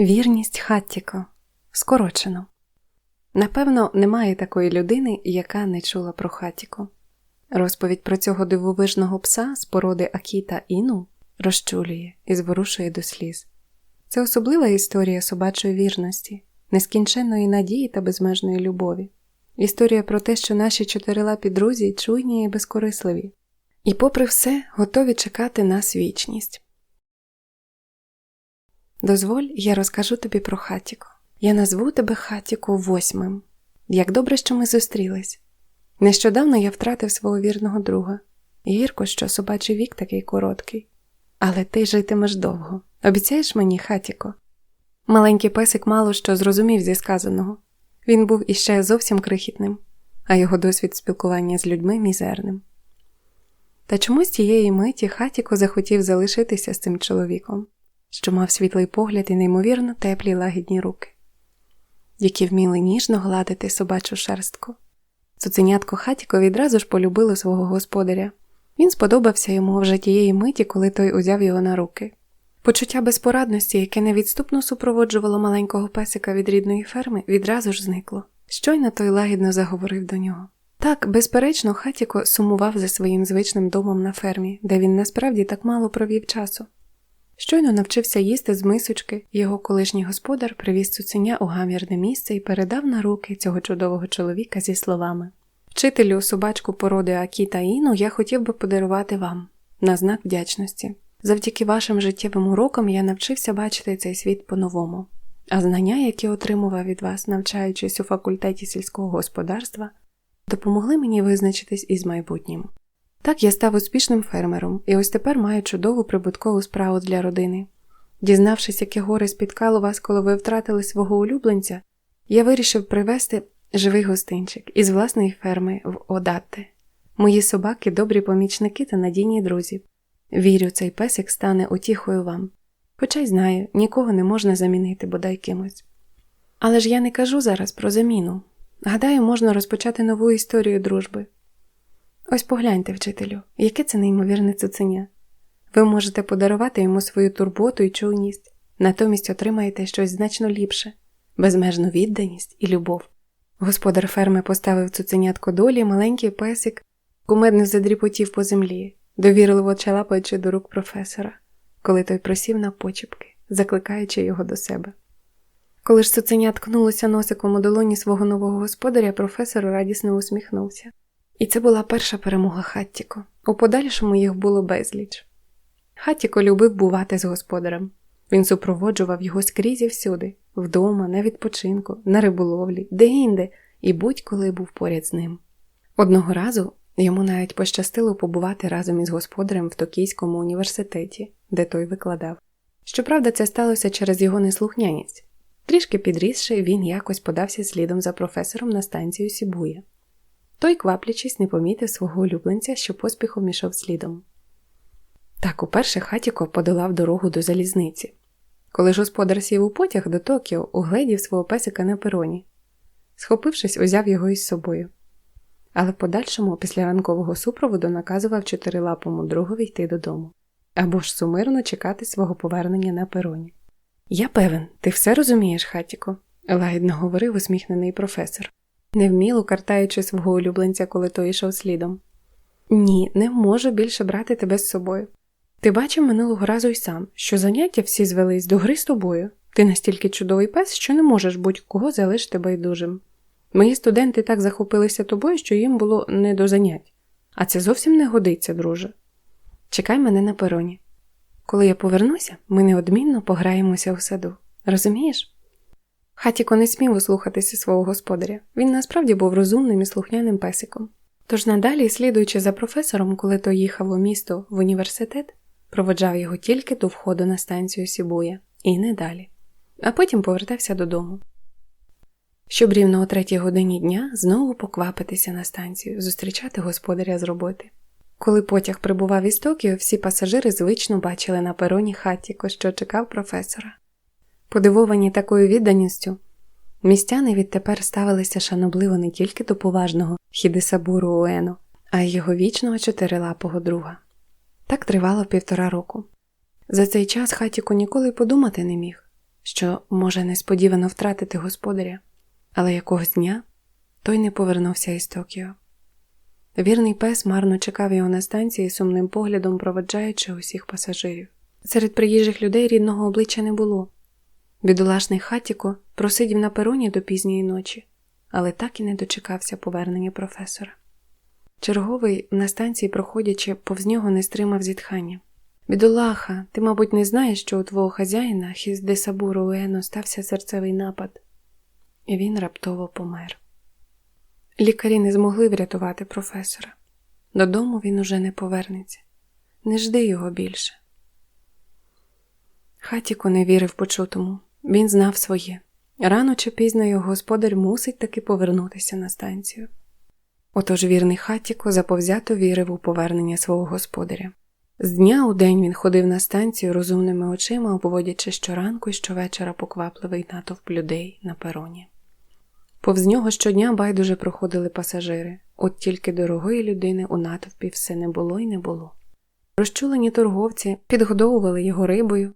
Вірність Хаттіко. Скорочено. Напевно, немає такої людини, яка не чула про Хатіко. Розповідь про цього дивовижного пса з породи Акіта Іну розчулює і зворушує до сліз. Це особлива історія собачої вірності, нескінченної надії та безмежної любові. Історія про те, що наші чотирилапі друзі чуйні і безкорисливі, і, попри все, готові чекати нас вічність. Дозволь, я розкажу тобі про Хатіко. Я назву тебе Хатіко восьмим. Як добре, що ми зустрілись. Нещодавно я втратив свого вірного друга. Гірко, що собачий вік такий короткий. Але ти житимеш довго. Обіцяєш мені, Хатіко? Маленький песик мало що зрозумів зі сказаного. Він був іще зовсім крихітним, а його досвід спілкування з людьми мізерним. Та чомусь тієї миті Хатіко захотів залишитися з цим чоловіком, що мав світлий погляд і неймовірно теплі лагідні руки, які вміли ніжно гладити собачу шерстку. Цуценятко Хатіко відразу ж полюбило свого господаря. Він сподобався йому вже тієї миті, коли той узяв його на руки. Почуття безпорадності, яке невідступно супроводжувало маленького песика від рідної ферми, відразу ж зникло. Щойно той лагідно заговорив до нього. Так, безперечно, Хатіко сумував за своїм звичним домом на фермі, де він насправді так мало провів часу. Щойно навчився їсти з мисочки, його колишній господар привіз цуценя у гамірне місце і передав на руки цього чудового чоловіка зі словами Вчителю собачку породи Акіта Іну я хотів би подарувати вам на знак вдячності. Завдяки вашим життєвим урокам я навчився бачити цей світ по-новому, а знання, які отримував від вас, навчаючись у факультеті сільського господарства, допомогли мені визначитись із майбутнім. Так я став успішним фермером і ось тепер маю чудову прибуткову справу для родини. Дізнавшись, яке горе спіткало вас, коли ви втратили свого улюбленця, я вирішив привезти живий гостинчик із власної ферми в Одатте. Мої собаки добрі помічники та надійні друзі. Вірю, цей песик стане утіхою вам, хоча й знаю, нікого не можна замінити бодай кимось. Але ж я не кажу зараз про заміну. Гадаю, можна розпочати нову історію дружби. Ось погляньте, вчителю, яке це неймовірне цуценя. Ви можете подарувати йому свою турботу і чуйність, натомість отримаєте щось значно ліпше, безмежну відданість і любов. Господар ферми поставив цуценятко долі, маленький песик, кумедно задріпотів по землі, довірливо чалапаючи до рук професора, коли той просів на почіпки, закликаючи його до себе. Коли ж цуценя ткнулося носиком у долоні свого нового господаря, професор радісно усміхнувся. І це була перша перемога Хаттіко. У подальшому їх було безліч. Хаттіко любив бувати з господарем. Він супроводжував його скрізь і всюди, вдома, на відпочинку, на риболовлі, де-інде, і будь-коли був поряд з ним. Одного разу йому навіть пощастило побувати разом із господарем в Токійському університеті, де той викладав. Щоправда, це сталося через його неслухняність. Трішки підрісши, він якось подався слідом за професором на станцію Сібуя. Той, кваплячись, не помітив свого улюбленця, що поспіхом ішов слідом. Так уперше Хатіко подолав дорогу до залізниці. Коли ж господар сів у потяг до Токіо, угледів свого песика на пероні. Схопившись, узяв його із собою. Але в подальшому, після ранкового супроводу, наказував чотирилапому другові йти додому або ж сумирно чекати свого повернення на пероні. Я певен, ти все розумієш, Хатіко, лагідно говорив усміхнений професор, невміло картаючи свого улюбленця, коли той йшов слідом. Ні, не можу більше брати тебе з собою. Ти бачив минулого разу й сам, що заняття всі звелись до гри з тобою. Ти настільки чудовий пес, що не можеш будь-кого залишити байдужим. Мої студенти так захопилися тобою, що їм було не до занять, а це зовсім не годиться, друже. Чекай мене на пероні. Коли я повернуся, ми неодмінно пограємося у саду. Розумієш? Хатіко не смів слухатися свого господаря. Він насправді був розумним і слухняним песиком. Тож надалі, слідуючи за професором, коли той їхав у місто в університет, проводжав його тільки до входу на станцію Сібуя і не далі, а потім повертався додому. Щоб рівно о третій годині дня знову поквапитися на станцію, зустрічати господаря з роботи. Коли потяг прибував із Токіо, всі пасажири звично бачили на пероні Хатіко, що чекав професора. Подивовані такою відданістю, містяни відтепер ставилися шанобливо не тільки до поважного Хідесабуру Уено, а й його вічного чотирилапого друга. Так тривало півтора року. За цей час Хатіко ніколи й подумати не міг, що може несподівано втратити господаря, але якогось дня той не повернувся із Токіо. Вірний пес марно чекав його на станції сумним поглядом, проведжаючи усіх пасажирів. Серед приїжджих людей рідного обличчя не було. Бідолашний хатіко просидів на пероні до пізньої ночі, але так і не дочекався повернення професора. Черговий на станції, проходячи, повз нього не стримав зітхання. Бідолаха, ти, мабуть, не знаєш, що у твого хазяїна Хіздесабуру Уено стався серцевий напад, і він раптово помер. Лікарі не змогли врятувати професора. Додому він уже не повернеться. Не жди його більше. Хатіко не вірив почутому. Він знав своє. Рано чи пізно його господар мусить таки повернутися на станцію. Отож вірний хатіко заповзято вірив у повернення свого господаря. З дня у день він ходив на станцію розумними очима, обводячи щоранку і щовечора поквапливий натовп людей на пероні. Повз нього щодня байдуже проходили пасажири, от тільки дорогої людини у натовпі все не було і не було. Розчулені торговці підгодовували його рибою,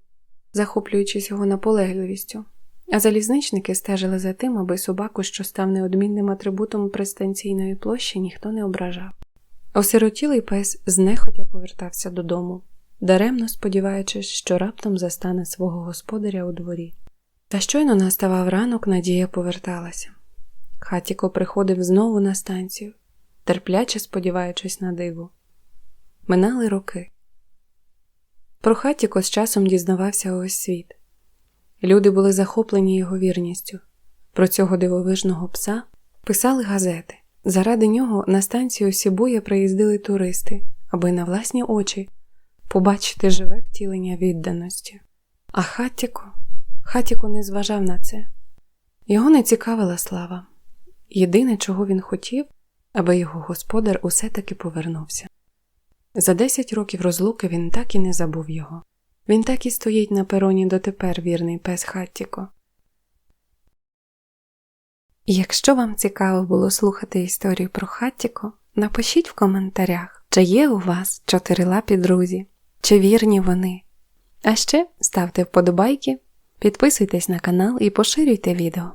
захоплюючись його наполегливістю, а залізничники стежили за тим, аби собаку, що став неодмінним атрибутом пристанційної площі, ніхто не ображав. Осиротілий пес знехотя повертався додому, даремно сподіваючись, що раптом застане свого господаря у дворі. Та щойно наставав ранок, Надія поверталася. Хатіко приходив знову на станцію, терпляче сподіваючись на диво. Минали роки. Про Хатіко з часом дізнавався увесь світ. Люди були захоплені його вірністю. Про цього дивовижного пса писали газети. Заради нього на станцію Сібуя приїздили туристи, аби на власні очі побачити живе втілення відданості. А Хатіко, Хатіко не зважав на це. Його не цікавила слава. Єдине, чого він хотів, аби його господар усе таки повернувся. За десять років розлуки він так і не забув його. Він так і стоїть на пероні дотепер вірний пес Хаттіко. Якщо вам цікаво було слухати історію про Хаттіко, напишіть в коментарях, чи є у вас чотирилапі друзі, чи вірні вони. А ще ставте вподобайки, підписуйтесь на канал і поширюйте відео.